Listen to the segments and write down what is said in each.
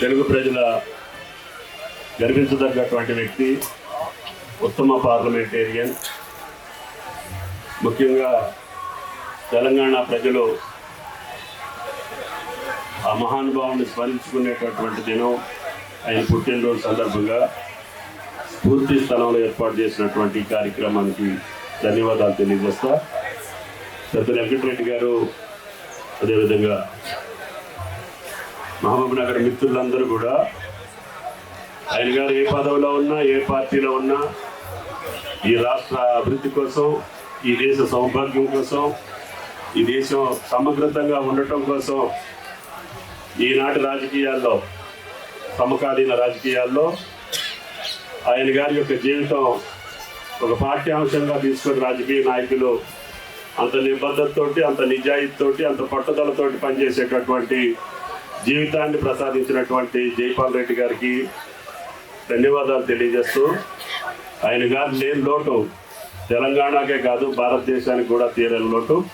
తెలుగు ప్రజల గర్వించదగ్గటువంటి వ్యక్తి ఉత్తమ పార్లమెంటేరియన్. ముఖ్యంగా తెలంగాణ ప్రజలు ఆ మహానుభావుని స్మరించుకునేటటువంటి దినం ఆయన పుట్టినరోజు సందర్భంగా స్ఫూర్తి స్థలంలో ఏర్పాటు చేసినటువంటి కార్యక్రమానికి ధన్యవాదాలు తెలియజేస్తా. పెద్ద వెంకటరెడ్డి గారు అదేవిధంగా మహబూబ్ నగర్ మిత్రులందరూ కూడా ఆయన గారు ఏ పదవిలో ఉన్నా ఏ పార్టీలో ఉన్నా ఈ రాష్ట్ర అభివృద్ధి కోసం ఈ దేశ సౌభాగ్యం కోసం ఈ దేశం సమగ్రతంగా ఉండటం కోసం ఈనాటి రాజకీయాల్లో సమకాలీన రాజకీయాల్లో ఆయన గారి యొక్క జీవితం ఒక పాఠ్యాంశంగా తీసుకుని రాజకీయ నాయకులు అంత నిబద్ధతతోటి అంత నిజాయితీతోటి అంత పట్టుదలతోటి పనిచేసేటటువంటి జీవితాన్ని ప్రసాదించినటువంటి జైపాల్ రెడ్డి గారికి ధన్యవాదాలు తెలియజేస్తూ ఆయన గారు లేని లోటు తెలంగాణకే కాదు భారతదేశానికి కూడా తీరని లోటు.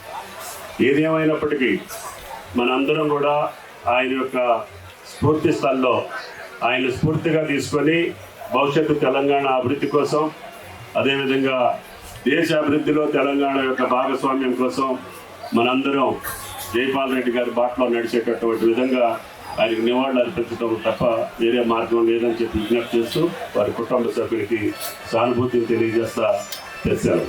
ఏది మనందరం కూడా ఆయన యొక్క స్ఫూర్తి స్థల్లో ఆయన స్ఫూర్తిగా తీసుకొని భవిష్యత్తు తెలంగాణ అభివృద్ధి కోసం అదేవిధంగా దేశ అభివృద్ధిలో తెలంగాణ యొక్క భాగస్వామ్యం కోసం మనందరం జైపాల్ రెడ్డి గారి బాటలో నడిచేటటువంటి విధంగా ఆయనకు నివాళులు అర్పించడం తప్ప వేరే మార్గం లేదని చెప్పి విజ్ఞప్తి చేస్తూ వారి కుటుంబ సభ్యులకి సానుభూతిని తెలియజేస్తా చేశాను